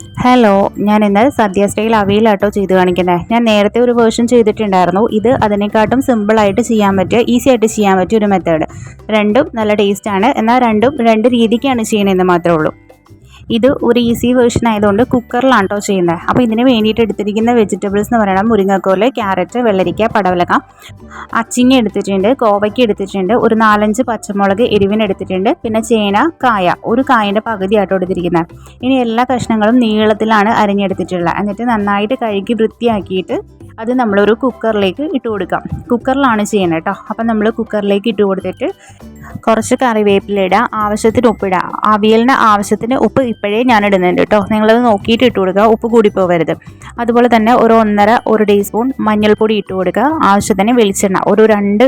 Hello ഞാൻ ഇന്ന് സദ്യ style അവിയലാട്ടോ ചെയ്ത് കാണിക്കുന്നത് ഞാൻ നേരത്തെ ഒരു വേർഷൻ ചെയ്തിട്ടുണ്ടായിരുന്നു. ഇത് അതിനെക്കാട്ടും സിമ്പിളായിട്ട് ചെയ്യാൻ പറ്റിയ ഈസി ആയിട്ട് ചെയ്യാൻ പറ്റിയ ഒരു മെത്തേഡ് രണ്ടും നല്ല ടേസ്റ്റാണ് എന്നാൽ രണ്ടും രണ്ട് രീതിക്കാണ് ചെയ്യണമെന്ന് മാത്രമേ ഉള്ളൂ. ഇത് ഒരു ഈസി വേർഷൻ ആയതുകൊണ്ട് കുക്കറിലാണ് കേട്ടോ ചെയ്യുന്നത്. അപ്പോൾ ഇതിന് വേണ്ടിയിട്ട് എടുത്തിരിക്കുന്ന വെജിറ്റബിൾസ് എന്ന് പറയുന്നത് മുരിങ്ങക്കോൽ ക്യാരറ്റ് വെള്ളരിക്ക പടവലക്ക അച്ചിങ്ങ എടുത്തിട്ടുണ്ട് കോവയ്ക്ക് എടുത്തിട്ടുണ്ട് ഒരു നാലഞ്ച് പച്ചമുളക് എരിവിന് എടുത്തിട്ടുണ്ട് പിന്നെ ചേന കായ ഒരു കായന്റെ പകുതിയായിട്ടോ എടുത്തിരിക്കുന്നത്. ഇനി എല്ലാ കഷ്ണങ്ങളും നീളത്തിലാണ് അരിഞ്ഞെടുത്തിട്ടുള്ളത്. എന്നിട്ട് നന്നായിട്ട് കഴുകി വൃത്തിയാക്കിയിട്ട് അത് നമ്മളൊരു കുക്കറിലേക്ക് ഇട്ട് കൊടുക്കാം. കുക്കറിലാണ് ചെയ്യുന്നത് കേട്ടോ. അപ്പം നമ്മൾ കുക്കറിലേക്ക് ഇട്ട് കൊടുത്തിട്ട് കുറച്ച് കറിവേപ്പില ഇടുക ആവശ്യത്തിന് ഉപ്പിടുക അവിയലിന് ആവശ്യത്തിന് ഉപ്പ് ഇപ്പോഴേ ഞാൻ ഇടുന്നുണ്ട് കേട്ടോ. നിങ്ങളത് നോക്കിയിട്ട് ഇട്ട് കൊടുക്കുക ഉപ്പ് കൂടി പോകരുത്. അതുപോലെ തന്നെ ഒരു ഒന്നര ഒരു ടീസ്പൂൺ മഞ്ഞൾപ്പൊടി ഇട്ട് കൊടുക്കുക. ആവശ്യത്തിന് വെളിച്ചെണ്ണ ഒരു രണ്ട്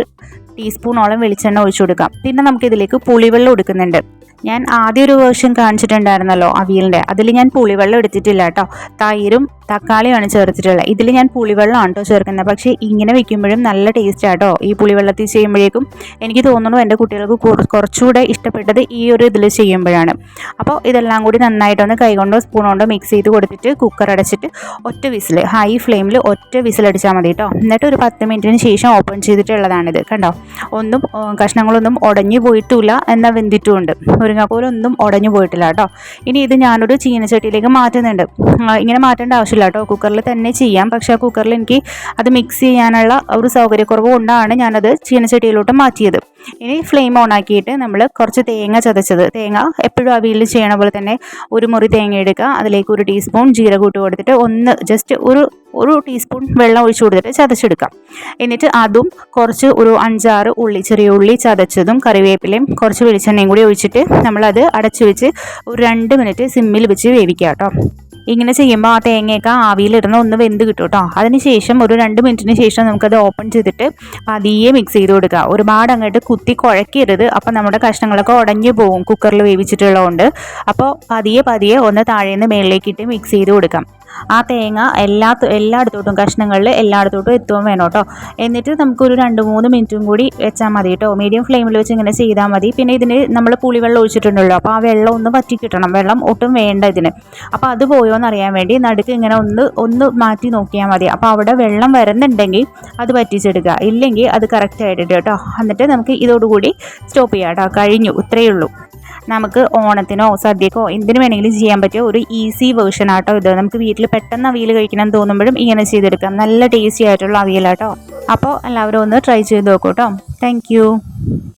ടീസ്പൂണോളം വെളിച്ചെണ്ണ ഒഴിച്ചു കൊടുക്കാം. പിന്നെ നമുക്ക് നമുക്കിതിലേക്ക് പുളിവെള്ളം എടുക്കുന്നുണ്ട്. ഞാൻ ആദ്യ ഒരു വേർഷൻ കാണിച്ചിട്ടുണ്ടായിരുന്നല്ലോ അവിയലിന്റെ. അതിൽ ഞാൻ പുളിവെള്ളം എടുത്തിട്ടില്ല കേട്ടോ. തൈരും തക്കാളിയാണ് ചേർത്തിട്ടുള്ളത്. ഇതിൽ ഞാൻ പുളിവെള്ളമാണ് കേട്ടോ ചേർക്കുന്നത്. പക്ഷേ ഇങ്ങനെ വെക്കുമ്പോഴും നല്ല ടേസ്റ്റ് ആട്ടോ ഈ പുളിവെള്ളത്തിൽ ചെയ്യുമ്പോഴേക്കും എനിക്ക് തോന്നുന്നു എന്റെ കുട്ടികൾക്ക് കുറച്ചുകൂടെ ഇഷ്ടപ്പെട്ടത് ഈ ഒരു ഇതിൽ ചെയ്യുമ്പോഴാണ്. അപ്പോൾ ഇതെല്ലാം കൂടി നന്നായിട്ടൊന്ന് കൈകൊണ്ടോ സ്പൂൺ കൊണ്ടോ മിക്സ് ചെയ്ത് കൊടുത്തിട്ട് കുക്കർ അടച്ചിട്ട് ഒറ്റ വിസിൽ ഹൈ ഫ്ലെയിമിൽ ഒറ്റ വിസിൽ അടിച്ചാൽ മതി കേട്ടോ. എന്നിട്ട് ഒരു പത്ത് മിനിറ്റിന് ശേഷം ഓപ്പൺ ചെയ്തിട്ടുള്ളതാണിത്. കണ്ടോ? ഒന്നും കഷ്ണങ്ങളൊന്നും ഉടഞ്ഞു പോയിട്ടുമില്ല എന്നാൽ വെന്തിട്ടുമുണ്ട് മുരിങ്ങാക്കോലൊന്നും ഉടഞ്ഞു പോയിട്ടില്ല കേട്ടോ. ഇനി ഇത് ഞാനൊരു ചീനച്ചട്ടിയിലേക്ക് മാറ്റുന്നുണ്ട്. ഇങ്ങനെ മാറ്റേണ്ട ആവശ്യമില്ല കേട്ടോ. കുക്കറിൽ തന്നെ ചെയ്യാം. പക്ഷേ ആ കുക്കറിൽ എനിക്ക് അത് മിക്സ് ചെയ്യാനുള്ള ഒരു സൗകര്യക്കുറവ് കൊണ്ടാണ് ഞാനത് ചീനച്ചട്ടിയിലോട്ട് മാറ്റിയത്. ഇനി ഫ്ലെയിം ഓൺ ആക്കിയിട്ട് നമ്മൾ കുറച്ച് തേങ്ങ ചതച്ചത്. തേങ്ങ എപ്പോഴും അവിയിൽ ചെയ്യണ പോലെ തന്നെ ഒരു മുറി തേങ്ങ എടുക്കുക. അതിലേക്ക് ഒരു ടീസ്പൂൺ ജീരകൂട്ട് കൊടുത്തിട്ട് ഒന്ന് ജസ്റ്റ് ഒരു ഒരു ടീസ്പൂൺ വെള്ളം ഒഴിച്ചു കൊടുത്തിട്ട് ചതച്ചെടുക്കാം. എന്നിട്ട് അതും കുറച്ച് ഒരു അഞ്ചാറ് ഉള്ളി ചെറിയ ഉള്ളി ചതച്ചതും കറിവേപ്പിലയും കുറച്ച് വെളിച്ചെണ്ണയും കൂടി ഒഴിച്ചിട്ട് നമ്മളത് അടച്ചു വെച്ച് ഒരു രണ്ട് മിനിറ്റ് സിമ്മിൽ വെച്ച് വേവിക്കാം കേട്ടോ. ഇങ്ങനെ ചെയ്യുമ്പോൾ ആ തേങ്ങയൊക്കെ ആവിയിലിടുന്ന ഒന്ന് വെന്ത് കിട്ടും കേട്ടോ. അതിനുശേഷം ഒരു രണ്ട് മിനിറ്റിന് ശേഷം നമുക്കത് ഓപ്പൺ ചെയ്തിട്ട് പതിയെ മിക്സ് ചെയ്ത് കൊടുക്കുക. ഒരുപാട് അങ്ങോട്ട് കുത്തി കുഴക്കരുത്. അപ്പോൾ നമ്മുടെ കഷ്ണങ്ങളൊക്കെ ഉടഞ്ഞു പോകും കുക്കറിൽ വേവിച്ചിട്ടുള്ളതുകൊണ്ട്. അപ്പോൾ പതിയെ പതിയെ ഒന്ന് താഴേന്ന് മേളിലേക്കിട്ട് മിക്സ് ചെയ്ത് കൊടുക്കാം. ആ തേങ്ങ എല്ലാ എല്ലായിടത്തോട്ടും കഷ്ണങ്ങളിൽ എല്ലായിടത്തോട്ടും എത്തുകയും വേണം കേട്ടോ. എന്നിട്ട് നമുക്കൊരു രണ്ട് മൂന്ന് മിനിറ്റും കൂടി വെച്ചാൽ മതി കേട്ടോ. മീഡിയം ഫ്ലെയിമിൽ വെച്ച് ഇങ്ങനെ ചെയ്താൽ മതി. പിന്നെ ഇതിന് നമ്മൾ പുളിവെള്ളം ഒഴിച്ചിട്ടുണ്ടല്ലോ. അപ്പോൾ ആ വെള്ളം ഒന്ന് പറ്റി കിട്ടണം. വെള്ളം ഒട്ടും വേണ്ട ഇതിന്. അപ്പോൾ അത് പോയോ എന്നറിയാൻ വേണ്ടി നടുക്ക് ഇങ്ങനെ ഒന്ന് ഒന്ന് മാറ്റി നോക്കിയാൽ മതി. അപ്പോൾ അവിടെ വെള്ളം വരുന്നുണ്ടെങ്കിൽ അത് പറ്റിച്ചെടുക്കുക ഇല്ലെങ്കിൽ അത് കറക്റ്റ് ആയിട്ടുണ്ട് കേട്ടോ. എന്നിട്ട് നമുക്ക് ഇതോടുകൂടി സ്റ്റോപ്പ് ചെയ്യാം കേട്ടോ. കഴിഞ്ഞു. ഇത്രയേ ഉള്ളൂ. നമുക്ക് ഓണത്തിനോ സദ്യക്കോ എന്തിനു വേണമെങ്കിലും ചെയ്യാൻ പറ്റിയ ഒരു ഈസി വേർഷൻ ആട്ടോ ഇത്. നമുക്ക് വീട്ടിൽ പെട്ടെന്ന് അവിയൽ കഴിക്കണം തോന്നുമ്പോഴും ഇങ്ങനെ ചെയ്തെടുക്കാം. നല്ല ടേസ്റ്റി ആയിട്ടുള്ള അവിയലാട്ടോ. അപ്പോൾ എല്ലാവരും ഒന്ന് ട്രൈ ചെയ്ത് നോക്കൂട്ടോ താങ്ക്